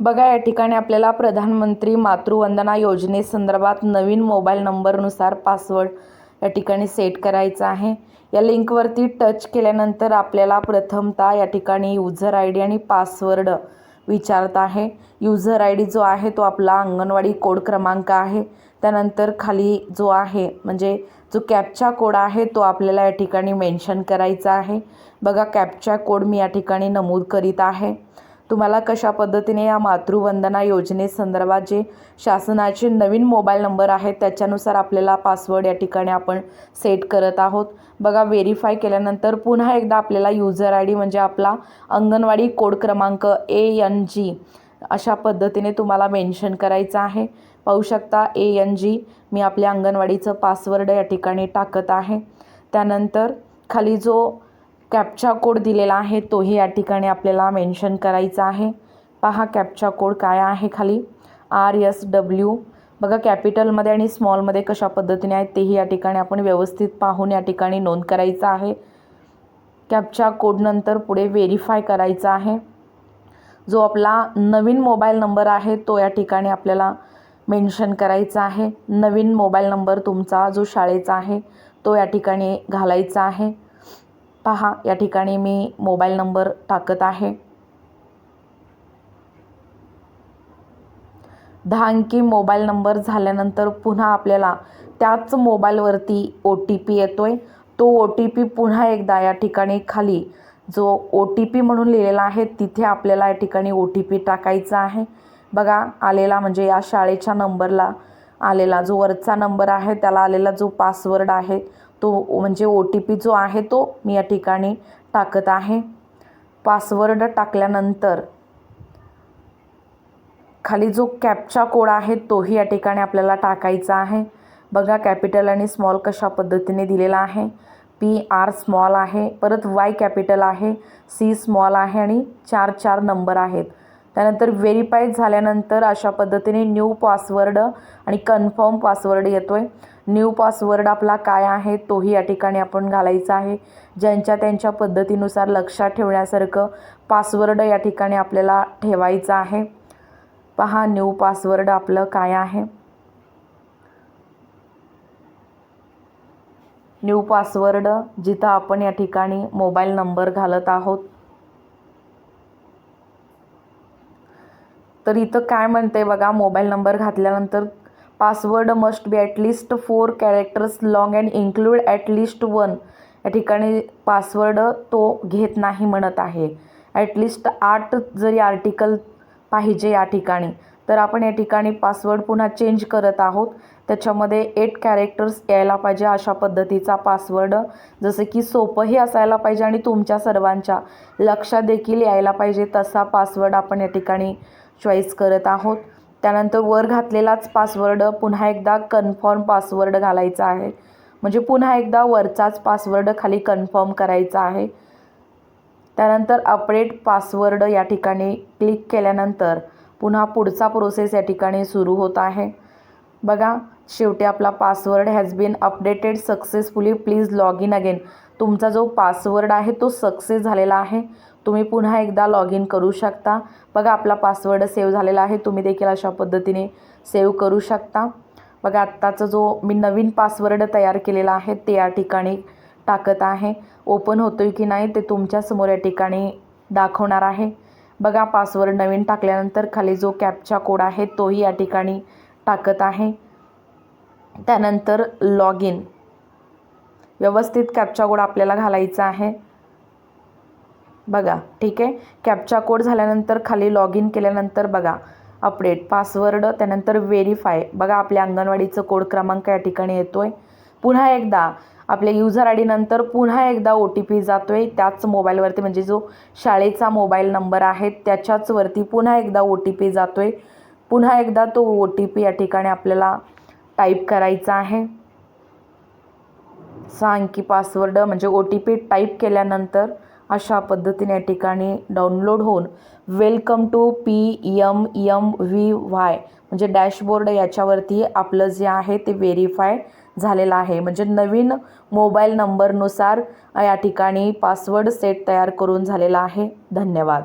बघा या ठिकाणी आपल्याला प्रधानमंत्री मातृवंदना योजनेसंदर्भात नवीन मोबाईल नंबरनुसार पासवर्ड या ठिकाणी सेट करायचा आहे. या लिंकवरती टच केल्यानंतर आपल्याला प्रथमतः या ठिकाणी युझर आय डी आणि पासवर्ड विचारत आहे. युझर आय डी जो आहे तो आपला अंगणवाडी कोड क्रमांक आहे. त्यानंतर खाली जो आहे म्हणजे जो कॅपचा कोड आहे तो आपल्याला या ठिकाणी मेन्शन करायचा आहे. बघा कॅपचा कोड मी या ठिकाणी नमूद करीत आहे. तुम्हाला कशा पद्धतीने या मातृवंदना योजनेसंदर्भात जे शासनाचे नवीन मोबाईल नंबर आहेत त्याच्यानुसार आपल्याला पासवर्ड या ठिकाणी आपण सेट करत आहोत. बघा व्हेरीफाय केल्यानंतर पुन्हा एकदा आपल्याला युजर आय डी म्हणजे आपला अंगणवाडी कोड क्रमांक ए एन जी अशा पद्धतीने तुम्हाला मेन्शन करायचं आहे. पाहू शकता ए एन जी मी आपल्या अंगणवाडीचं पासवर्ड या ठिकाणी टाकत आहे. त्यानंतर खाली जो कॅपचा कोड दिलेला आहे तोही या ठिकाणी आपल्याला मेन्शन करायचा आहे. पहा कॅपचा कोड काय आहे खाली. आर एस डब्ल्यू बघा कॅपिटलमध्ये आणि स्मॉलमध्ये कशा पद्धतीने आहेत तेही या ठिकाणी आपण व्यवस्थित पाहून या ठिकाणी नोंद करायचं आहे. कॅपच्या कोडनंतर पुढे व्हेरीफाय करायचा आहे. जो आपला नवीन मोबाईल नंबर आहे तो या ठिकाणी आपल्याला मेन्शन करायचा आहे. नवीन मोबाईल नंबर तुमचा जो शाळेचा आहे तो या ठिकाणी घालायचा आहे. पहा या ठिकाणी मी मोबाईल नंबर टाकत आहे. दहा अंकी मोबाईल नंबर झाल्यानंतर पुन्हा आपल्याला त्याच मोबाईलवरती ओ टी पी येतो आहे तो ओ टी पी पुन्हा एकदा या ठिकाणी खाली जो ओ टी पी म्हणून लिहिलेला आहे तिथे आपल्याला या ठिकाणी ओ टी पी टाकायचा आहे. बघा आलेला म्हणजे या शाळेच्या नंबरला आलेला जो वरचा नंबर आहे त्याला आलेला जो पासवर्ड आहे तो म्हणजे ओ टी पी जो आहे तो मी या ठिकाणी टाकत आहे. पासवर्ड टाकल्यानंतर खाली जो कॅपचा कोड आहे तोही या ठिकाणी आपल्याला टाकायचा आहे. बघा कॅपिटल आणि स्मॉल कशा पद्धतीने दिलेला आहे. पी आर स्मॉल आहे. परत वाय कॅपिटल आहे. सी स्मॉल आहे आणि चार चार नंबर आहेत. त्यानंतर व्हेरीफाईड झाल्यानंतर अशा पद्धतीने न्यू पासवर्ड आणि कन्फर्म पासवर्ड येतो आहे न्यू पासवर्ड आपला काय आहे तोही या ठिकाणी आपण घालायचा आहे. ज्यांच्या त्यांच्या पद्धतीनुसार लक्षात ठेवण्यासारखं पासवर्ड या ठिकाणी आपल्याला ठेवायचं आहे. पहा न्यू पासवर्ड आपलं काय आहे? न्यू पासवर्ड जिथं आपण या ठिकाणी मोबाईल नंबर घालत आहोत. तर इथं काय म्हणते बघा मोबाईल नंबर घातल्यानंतर password must be at least four characters long and include at least one या ठिकाणी पासवर्ड तो घेत नाही म्हणत आहे. ॲटलिस्ट आठ जरी आर्टिकल पाहिजे या ठिकाणी तर आपण या ठिकाणी पासवर्ड पुन्हा चेंज करत आहोत. त्याच्यामध्ये एट कॅरेक्टर्स यायला पाहिजे अशा पद्धतीचा पासवर्ड जसं की सोपंही असायला पाहिजे आणि तुमच्या सर्वांच्या लक्षात देखील यायला पाहिजे तसा पासवर्ड आपण या ठिकाणी चॉईस करत आहोत. त्यानंतर वर घातलेलाच पासवर्ड पुन्हा एकदा कन्फर्म पासवर्ड घालायचा आहे. म्हणजे पुन्हा एकदा वरचाच पासवर्ड खाली कन्फर्म करायचा आहे. त्यानंतर अपडेट पासवर्ड या ठिकाणी क्लिक केल्यानंतर पुन्हा पुढचा प्रोसेस या ठिकाणी सुरू होत आहे. बघा शेवटी आपला password has been updated successfully please log in again तुमचा जो पासवर्ड आहे तो सक्सेस झालेला आहे. तुम्ही पुन्हा एकदा लॉग इन करू शकता. बघा आपला पासवर्ड सेव्ह झालेला आहे. तुम्ही देखील अशा पद्धतीने सेव्ह करू शकता. बघा आत्ताचा जो मी नवीन पासवर्ड तयार केलेला आहे ते या ठिकाणी टाकत आहे. ओपन होतो आहे की नाही ते तुमच्यासमोर या ठिकाणी दाखवणार आहे. बघा पासवर्ड नवीन टाकल्यानंतर खाली जो कॅपचा कोड आहे तोही या ठिकाणी टाकत आहे. त्यानंतर लॉग इन व्यवस्थित कॅपचा कोड आपल्याला घालायचा आहे. बघा ठीक आहे? कॅपचा कोड झाल्यानंतर खाली लॉग इन केल्यानंतर बघा अपडेट पासवर्ड त्यानंतर व्हेरीफाय बघा आपल्या अंगणवाडीचं कोड क्रमांक या ठिकाणी येतो आहे पुन्हा एकदा आपल्या युजर आय डीनंतर पुन्हा एकदा ओ टी पी जातो आहे त्याच मोबाईलवरती म्हणजे जो शाळेचा मोबाईल नंबर आहे त्याच्याचवरती पुन्हा एकदा ओ टी पी जातो आहे पुन्हा एकदा तो ओ टी पी या ठिकाणी आपल्याला टाईप करायचा आहे. सहा अंकी पासवर्ड म्हणजे ओ टी पी टाईप केल्यानंतर अशा पद्धतीने या ठिकाणी डाउनलोड होऊन welcome to P M M V Y म्हणजे डॅशबोर्ड याच्यावरती आपलं जे आहे ते व्हेरीफाय झालेलं आहे. म्हणजे नवीन मोबाईल नंबरनुसार या ठिकाणी पासवर्ड सेट तयार करून झालेला आहे. धन्यवाद.